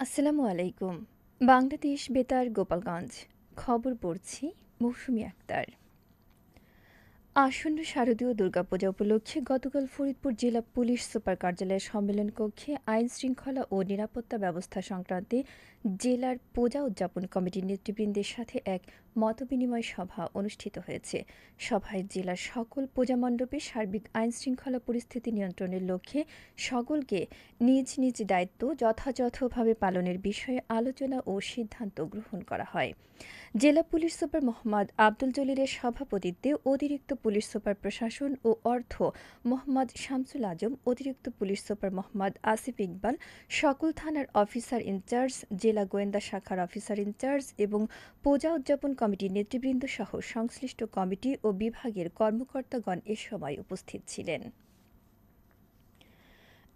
আসসালামু আলাইকুম। বাংলাদেশ বেতার গোপালগঞ্জ। খবর পড়ছি মৌসুমি আক্তার। আসন্ন শারদীয় দুর্গাপূজা উপলক্ষে গতকাল ফরিদপুর জেলা পুলিশ সুপার কার্যালয়ের সম্মেলন কক্ষে আইন শৃঙ্খলা ও নিরাপত্তা ব্যবস্থা সংক্রান্তে জেলার পূজা উদযাপন কমিটির নেতৃবৃন্দের সাথে এক মতবিনিময় সভা অনুষ্ঠিত হয়েছে। সভায় জেলার সকল পূজা মণ্ডপে সার্বিক আইন শৃঙ্খলা পরিস্থিতি নিয়ন্ত্রণের লক্ষ্যে সকলকে নিজ নিজ দায়িত্ব যথাযথভাবে পালনের বিষয়ে আলোচনা ও সিদ্ধান্ত গ্রহণ করা হয়। জেলা পুলিশ সুপার মোহাম্মদ আব্দুল জলিলের সভাপতিত্বে অতিরিক্ত পুলিশ সুপার প্রশাসন ও অর্থ মোহাম্মদ শামসুল আজম, অতিরিক্ত পুলিশ সুপার মোহাম্মদ আসিফ ইকবাল, সকল থানার অফিসার ইনচার্জ, জেলা গোয়েন্দা শাখার অফিসার ইনচার্জ এবং পূজা উদযাপন কমিটির নেতৃবৃন্দ সহ সংশ্লিষ্ট কমিটি ও বিভাগের কর্মকর্তাগণ এ সময় উপস্থিত ছিলেন।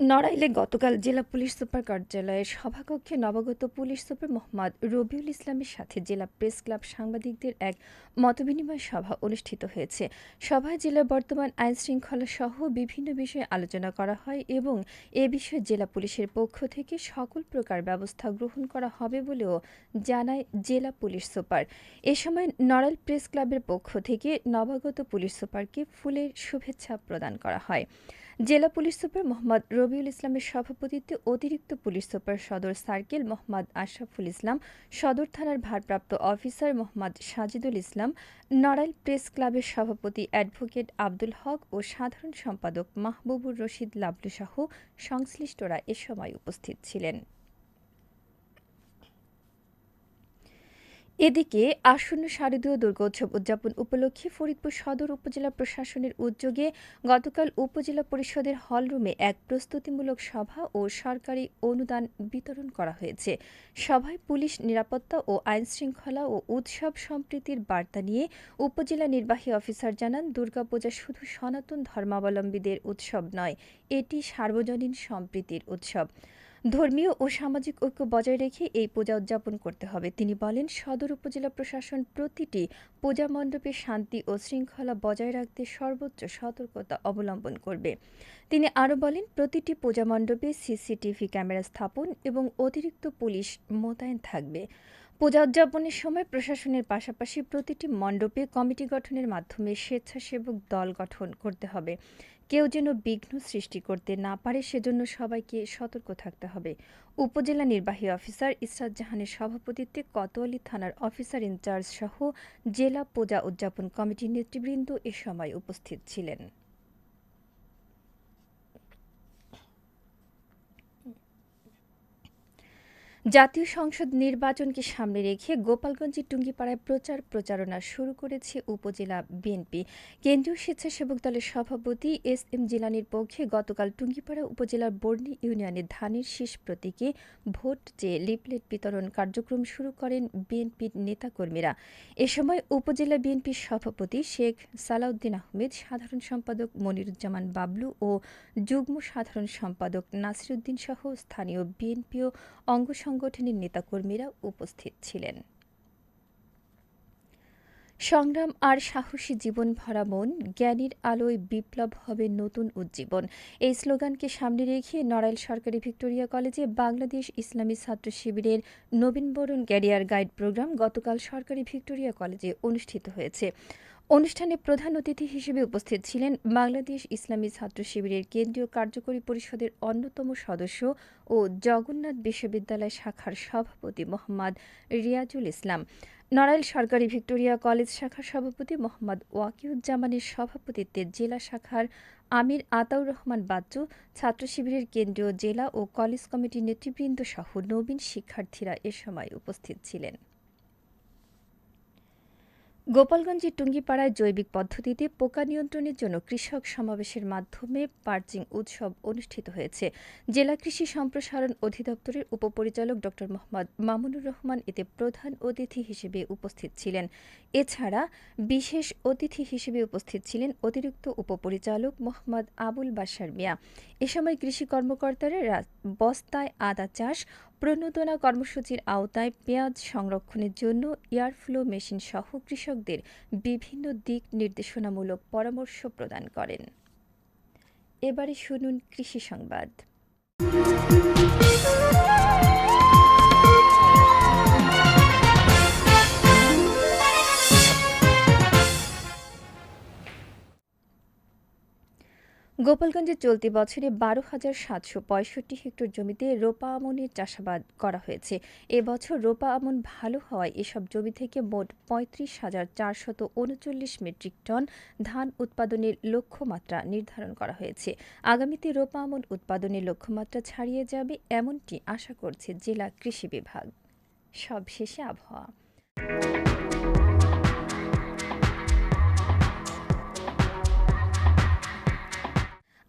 নড়াইলে গতকাল জেলা পুলিশ সুপার কার্যালয়ের সভাকক্ষে নবাগত পুলিশ সুপার মোহাম্মদ রবিউল ইসলামের সাথে জেলা প্রেস ক্লাব সাংবাদিকদের এক মতবিনিময় সভা অনুষ্ঠিত হয়েছে। সভায় জেলার বর্তমান আইন শৃঙ্খলা সহ বিভিন্ন বিষয়ে আলোচনা করা হয় এবং এ বিষয়ে জেলা পুলিশের পক্ষ থেকে সকল প্রকার ব্যবস্থা গ্রহণ করা হবে বলেও জানায় জেলা পুলিশ সুপার। এ সময় নড়াইল প্রেস ক্লাবের পক্ষ থেকে নবাগত পুলিশ সুপারকে ফুলের শুভেচ্ছা প্রদান করা হয়। জেলা পুলিশ সুপার মোহাম্মদ রবিউল ইসলামের সভাপতিত্বে অতিরিক্ত পুলিশ সুপার সদর সার্কেল মোহাম্মদ আশরাফুল ইসলাম, সদর থানার ভারপ্রাপ্ত অফিসার মোহাম্মদ সাজিদুল ইসলাম, নড়াইল প্রেস ক্লাবের সভাপতি অ্যাডভোকেট আব্দুল হক ও সাধারণ সম্পাদক মাহবুবুর রশিদ লাবলু সহ, সংশ্লিষ্টরা এ সময় উপস্থিত ছিলেন। এদিকে আসন্ন শারদীয় দুর্গোৎসব উদযাপন উপলক্ষে ফরিদপুর সদর উপজেলা প্রশাসনের উদ্যোগে গতকাল উপজেলা পরিষদের হলরুমে এক প্রস্তুতিমূলক সভা ও সরকারি অনুদান বিতরণ করা হয়েছে। সভায় পুলিশ নিরাপত্তা ও আইনশৃঙ্খলা ও উৎসব সম্প্রীতির বার্তা নিয়ে উপজেলা নির্বাহী অফিসার জানান, দুর্গাপূজা শুধু সনাতন ধর্মাবলম্বীদের উৎসব নয়, এটি সার্বজনীন সম্প্রীতির উৎসব। ধর্মীয় ও সামাজিক ঐক্য বজায় রেখে এই পূজা উদযাপন করতে হবে। তিনি বলেন, সদর উপজেলা প্রশাসন প্রতিটি পূজা মণ্ডপে শান্তি ও শৃঙ্খলা বজায় রাখতে সর্বোচ্চ সতর্কতা অবলম্বন করবে। তিনি আরও বলেন, প্রতিটি পূজা মণ্ডপে সিসিটিভি ক্যামেরা স্থাপন এবং অতিরিক্ত পুলিশ মোতায়েন থাকবে। পূজা উদযাপনের সময় প্রশাসনের পাশাপাশি প্রতিটি মণ্ডপে কমিটি গঠনের মাধ্যমে স্বেচ্ছাসেবক দল গঠন করতে হবে। কেউ যেন বিঘ্ন সৃষ্টি করতে না পারে, সেজন্য সবাইকে সতর্ক থাকতে হবে। উপজেলা নির্বাহী অফিসার ইসরাত জাহানের সভাপতিত্বে কোতোয়ালি থানার অফিসার ইনচার্জ সহ জেলা পূজা উদযাপন কমিটির নেতৃবৃন্দ এ সময় উপস্থিত ছিলেন। জাতীয় সংসদ নির্বাচনকে সামনে রেখে গোপালগঞ্জের টুঙ্গিপাড়ায় প্রচার প্রচারণা শুরু করেছে উপজেলা বিএনপি। কেন্দ্রীয় স্বেচ্ছাসেবক দলের সভাপতি এস এম জিলানির পক্ষে গতকাল টুঙ্গিপাড়া উপজেলার বর্ণি ইউনিয়নের ধানের শীষ প্রতীকে ভোট চেয়ে লিপলেট বিতরণ কার্যক্রম শুরু করেন বিএনপির নেতাকর্মীরা। এ সময় উপজেলা বিএনপির সভাপতি শেখ সালাউদ্দিন আহমেদ, সাধারণ সম্পাদক মনিরুজ্জামান বাবলু ও যুগ্ম সাধারণ সম্পাদক নাসিরুদ্দিন সহ স্থানীয় বিএনপি ও অঙ্গ সংগঠনের নেতাকর্মীরা উপস্থিত ছিলেন। সংগ্রাম আর সাহসী জীবন ভরা মন, জ্ঞানীর আলোয় বিপ্লব হবে নতুন উজ্জীবন। এই স্লোগানকে সামনে রেখে নড়াইল সরকারি ভিক্টোরিয়া কলেজে বাংলাদেশ ইসলামী ছাত্র শিবিরের নবীনবরণ ক্যারিয়ার গাইড প্রোগ্রাম গতকাল সরকারি ভিক্টোরিয়া কলেজে অনুষ্ঠিত হয়েছে। অনুষ্ঠানে প্রধান অতিথি হিসেবে উপস্থিত ছিলেন বাংলাদেশ ইসলামী ছাত্র শিবিরের কেন্দ্রীয় কার্যকরী পরিষদের অন্যতম সদস্য ও জগন্নাথ বিশ্ববিদ্যালয় শাখার সভাপতি মোহাম্মদ রিয়াজুল ইসলাম। নড়াইল সরকারি ভিক্টোরিয়া কলেজ শাখার সভাপতি মোহাম্মদ ওয়াকিউজ্জামানের সভাপতিত্বে জেলা শাখার আমির আতাউর রহমান বাচ্চু, ছাত্র শিবিরের কেন্দ্রীয় জেলা ও কলেজ কমিটির নেতৃবৃন্দ সহ নবীন শিক্ষার্থীরা এ সময় উপস্থিত ছিলেন। গোপালগঞ্জের টুঙ্গিপাড়ায় জৈবিক পদ্ধতিতে পোকা নিয়ন্ত্রণের জন্য কৃষক সমাবেশের মাধ্যমে পার্চিং উৎসব অনুষ্ঠিত হয়েছে। জেলা কৃষি সম্প্রসারণ অধিদপ্তরের উপপরিচালক ড মোহাম্মদ মামুনুর রহমান এতে প্রধান অতিথি হিসেবে উপস্থিত ছিলেন। এছাড়া বিশেষ অতিথি হিসেবে উপস্থিত ছিলেন অতিরিক্ত উপপরিচালক মোহাম্মদ আবুল বাসার মিয়া। এ সময় কৃষি কর্মকর্তারা বস্তায় আদা চাষ প্রণোদনা কর্মসূচির আওতায় পেঁয়াজ সংরক্ষণের জন্য এয়ারফ্লো মেশিন সহ কৃষকদের বিভিন্ন দিক নির্দেশনামূলক পরামর্শ প্রদান করেন। এবারে শুনুন কৃষি সংবাদ। গোপালগঞ্জে চলতি বছরে বারো হাজার সাতশো পঁয়ষট্টি হেক্টর জমিতে রোপা আমনের চাষাবাদ করা হয়েছে। এবছর রোপা আমন ভালো হওয়ায় এসব জমি থেকে মোট পঁয়ত্রিশ হাজার চারশত উনচল্লিশ মেট্রিক টন ধান উৎপাদনের লক্ষ্যমাত্রা নির্ধারণ করা হয়েছে। আগামীতে রোপা আমন উৎপাদনের লক্ষ্যমাত্রা ছাড়িয়ে যাবে এমনটি আশা করছে জেলা কৃষি বিভাগ। সবশেষে আবহাওয়া।